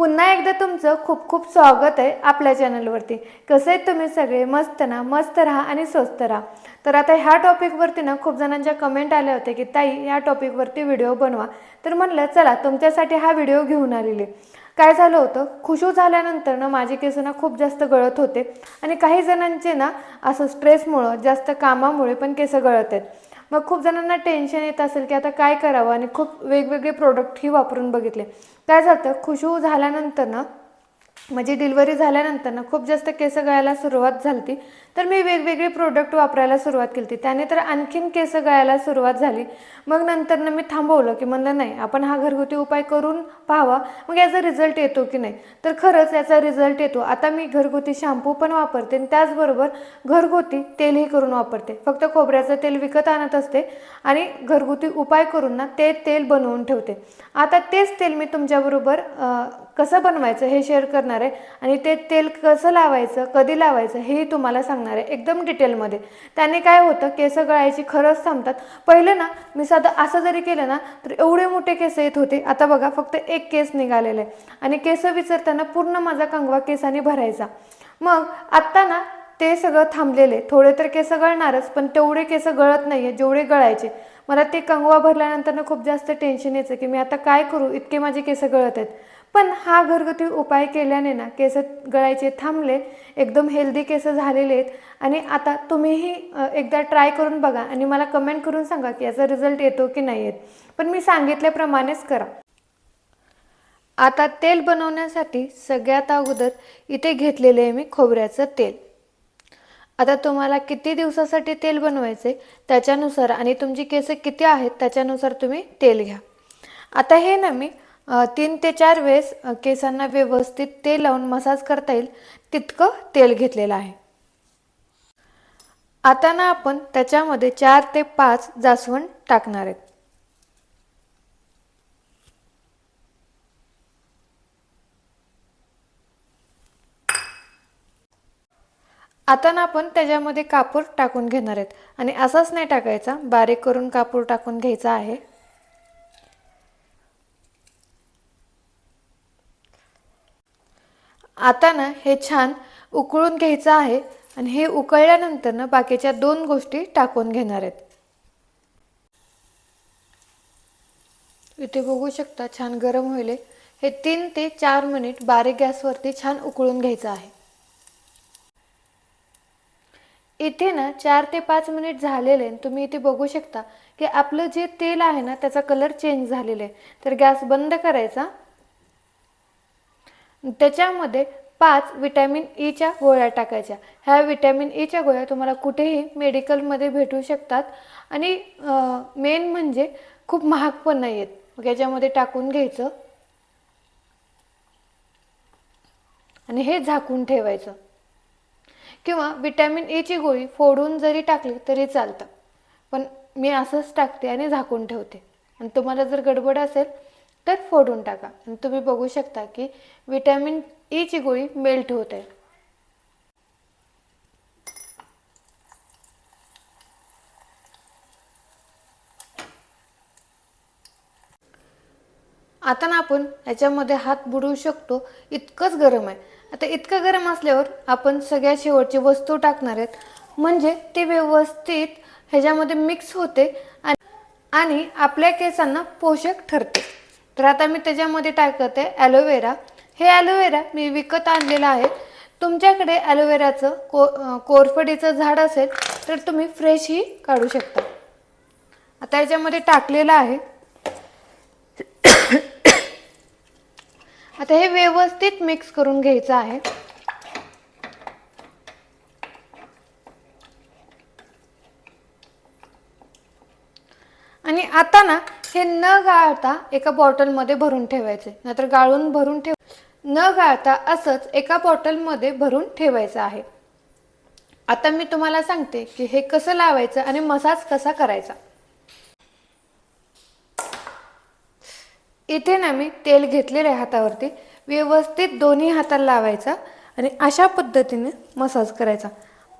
पुन्हा एकदा तुमचं खूप खूप स्वागत आहे आपल्या चॅनलवरती. कसं आहे तुम्ही सगळे? मस्त ना? मस्त राहा आणि स्वस्त राहा. तर आता ह्या टॉपिकवरती ना खूप जणांच्या कमेंट आल्या होत्या की ताई ह्या टॉपिकवरती व्हिडिओ बनवा. तर म्हणलं चला तुमच्यासाठी हा व्हिडिओ घेऊन आलेले काय झालं होतं? खुशू झाल्यानंतर ना माझे केस ना खूप जास्त गळत होते. आणि काही जणांचे ना असं स्ट्रेसमुळं जास्त कामामुळे पण केस गळत आहेत. मग खूप जणांना टेन्शन येत असेल की आता काय करावं? आणि खूप वेगवेगळे प्रोडक्टही वापरून बघितले. काय जातं खुशू झाल्यानंतर ना माझी डिलिव्हरी झाल्यानंतर ना खूप जास्त केस गळायला सुरुवात झाली तर मी वेगवेगळे प्रोडक्ट वापरायला सुरुवात केली त्याने तर आणखीन केस गळायला सुरुवात झाली. मग नंतर ना मी थांबवलं की म्हणलं नाही आपण हा घरगुती उपाय करून पाहावा. मग याचा रिझल्ट येतो की नाही? तर खरंच याचा रिझल्ट येतो. आता मी घरगुती शॅम्पू पण वापरते आणि त्याचबरोबर घरगुती तेलही करून वापरते. फक्त खोबऱ्याचं तेल विकत आणत असते आणि घरगुती उपाय करून ना ते तेल बनवून ठेवते. आता तेच तेल मी तुमच्याबरोबर कसं बनवायचं हे शेअर करणार आहे. आणि ते तेल कसं लावायचं कधी लावायचं हेही तुम्हाला सांगणार आहे एकदम डिटेलमध्ये. त्याने काय होतं केस गळायची खरंच थांबतात. पहिलं ना मी साधं असं जरी केलं ना तर एवढे मोठे केस येत होते. आता बघा फक्त एक केस निघालेले आहे. आणि केस विचारताना पूर्ण माझा कंगवा केसाने भरायचा. मग आत्ता ना ते सगळं थांबलेले थोडे तर केस गळणारच पण तेवढे केस गळत नाही आहे जेवढे गळायचे. मला ते कंगवा भरल्यानंतर ना खूप जास्त टेन्शन यायचं की मी आता काय करू? इतके माझे केस गळत आहेत. पण हा घरगुती उपाय केल्याने ना केस गळायचे थांबले एकदम हेल्दी केस झालेले आहेत. आणि आता तुम्हीही एकदा ट्राय करून बघा आणि मला कमेंट करून सांगा की याचा रिझल्ट येतो की नाही येत. पण मी सांगितल्याप्रमाणेच करा. आता तेल बनवण्यासाठी सगळ्यात अगोदर इथे घेतलेले आहे मी खोबऱ्याचं तेल. आता तुम्हाला किती दिवसासाठी तेल बनवायचे त्याच्यानुसार आणि तुमची केस किती आहेत त्याच्यानुसार तुम्ही तेल घ्या. आता हे ना मी तीन ते चार वेळेस केसांना व्यवस्थित तेल लावून मसाज करता येईल तितकं तेल घेतलेलं आहे. आता ना आपण त्याच्यामध्ये चार ते पाच जास्वंद टाकणार आहेत. आता ना आपण त्याच्यामध्ये कापूर टाकून घेणार आहेत. आणि असाच नाही टाकायचा बारीक करून कापूर टाकून घ्यायचा आहे. आता ना हे छान उकळून घ्यायचं आहे आणि हे उकळल्यानंतर ना बाकीच्या दोन गोष्टी टाकून घेणार आहेत. इथे बघू शकता छान गरम होईल. हे तीन ते चार मिनिट बारीक गॅसवरती छान उकळून घ्यायचं आहे. इथे ना चार ते पाच मिनिट झालेले तुम्ही इथे बघू शकता की आपलं जे तेल आहे ना त्याचा कलर चेंज झालेला आहे. तर गॅस बंद करायचा. त्याच्यामध्ये पाच विटॅमिन ईच्या e गोळ्या टाकायच्या. ह्या विटॅमिन ईच्या e गोळ्या तुम्हाला कुठेही मेडिकलमध्ये भेटू शकतात. आणि मेन म्हणजे खूप महाग पण नाही आहेत मग याच्यामध्ये टाकून घ्यायचं. आणि हे झाकून ठेवायचं. किंवा विटॅमिन ईची e गोळी फोडून जरी टाकली तरी चालतं. पण मी असंच टाकते आणि झाकून ठेवते. आणि तुम्हाला जर गडबड असेल तर फोडून टाका. आणि तुम्ही बघू शकता की विटॅमिन ईची e गोळी मेल्ट होत आहे. आता ना आपण याच्यामध्ये हात बुडवू शकतो. इतकंच गरम आहे. आता इतकं गरम असल्यावर आपण सगळ्या शेवटची वस्तू टाकणार आहेत. म्हणजे ते व्यवस्थित ह्याच्यामध्ये मिक्स होते आणि आपल्या केसांना पोषक ठरते. तर आता मी त्याच्यामध्ये टाकते ॲलोवेरा हे ॲलोवेरा मी विकत आणलेलं आहे. तुमच्याकडे ॲलोवेराचं को कोरफडीचं झाड असेल तर तुम्ही फ्रेशही काढू शकता. आता याच्यामध्ये टाकलेलं आहे. आता हे व्यवस्थित मिक्स करून घ्यायचं आहे. आणि आता ना हे न गाळता एका बॉटलमध्ये भरून ठेवायचे नाहीतर गाळून भरून ठेव न गाळता असंच एका बॉटलमध्ये भरून ठेवायचं आहे. आता मी तुम्हाला सांगते की हे कसं लावायचं आणि मसाज कसा करायचा. इथे ना मी तेल घेतलेलं आहे हातावरती व्यवस्थित दोन्ही हाताला लावायचा आणि अशा पद्धतीने मसाज करायचा.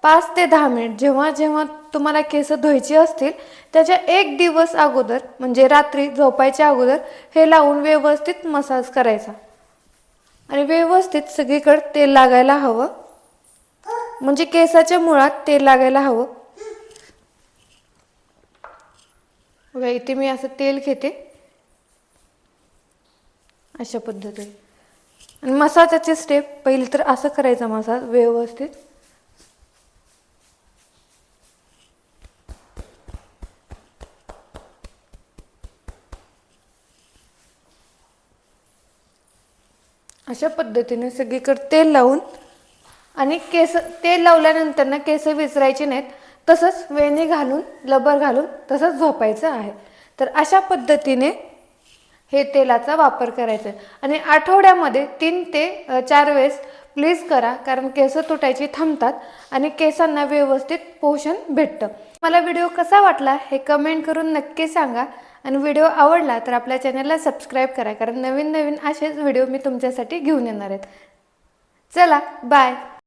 पाच ते दहा मिनिट जेव्हा जेव्हा तुम्हाला केस धुवायची असतील त्याच्या एक दिवस अगोदर म्हणजे रात्री झोपायच्या अगोदर हे लावून व्यवस्थित मसाज करायचा. आणि व्यवस्थित सगळीकडे तेल लागायला हवं. म्हणजे केसाच्या मुळात तेल लागायला हवं. बघा इथे मी असं तेल घेते. अशा पद्धतीने. आणि मसाजाचे स्टेप पहिले तर असं करायचा मसाज व्यवस्थित. अशा पद्धतीने सगळीकडे तेल लावून आणि केस तेल लावल्यानंतर ना केस विसरायचे नाहीत तसंच वेणी घालून लबर घालून तसंच झोपायचं आहे. तर अशा पद्धतीने हे तेलाचा वापर करायचा. आहे आणि आठवड्यामध्ये तीन ते चार वेळेस प्लीज करा कारण केस तुटायची थांबतात आणि केसांना व्यवस्थित पोषण भेटतं. मला व्हिडिओ कसा वाटला हे कमेंट करून नक्की सांगा. आणि व्हिडिओ आवडला तर आपल्या चॅनलला सबस्क्राईब करा कारण नवीन नवीन असेच व्हिडिओ मी तुमच्यासाठी घेऊन येणार आहेत. चला बाय.